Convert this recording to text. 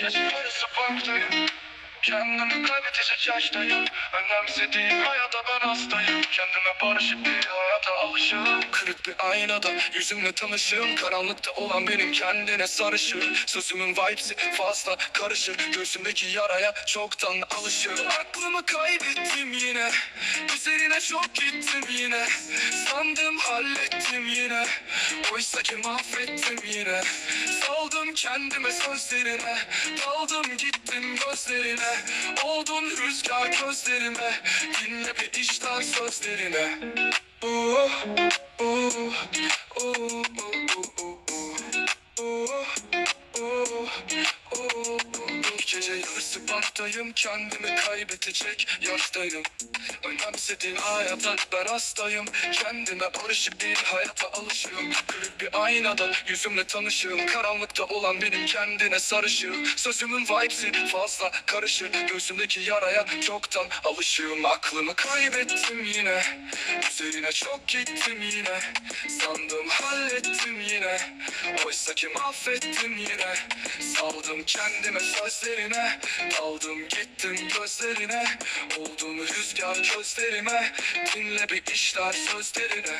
Gece yarısı farklıyım Kendimi kaybedecek yaştayım. Önemsediğim hayata ben hastayım. Kendime barışıp bir hayata alışığım. Kırık bir aynada yüzümle tanışığım. Karanlıkta olan benim kendine sarışığım. Sözümün vibesi fazla karışık Göğsümdeki yaraya çoktan alışığım. Aklımı kaybettim yine. Üzerine çok gittim yine. Sandım hallettim yine. Oysa ki mahvettim yine. Saldım kendime sözlerine Daldım gittim gözlerine. Oldun rüzgar gözlerime Dinle bir işten sözlerine. Uh, Parktayım Kendimi kaybedecek yaştayım. Önemsediğim hayata ben hastayım. Kendime barışıp bir hayata alışığım. Kırık bir aynada yüzümle tanışığım. Karanlıkta olan benim kendine sarışığım. Sözümün vibesi fazla karışık Göğsümdeki yaraya çoktan alışığım. Aklımı kaybettim yine. Üzerine çok gittim yine. Sandım hallettim yine. Oysa ki mahvettim yine Saldım kendime sözlerine Aldım gittim gözlerine. Oldum rüzgar gözlerime Dinle bir işler sözlerine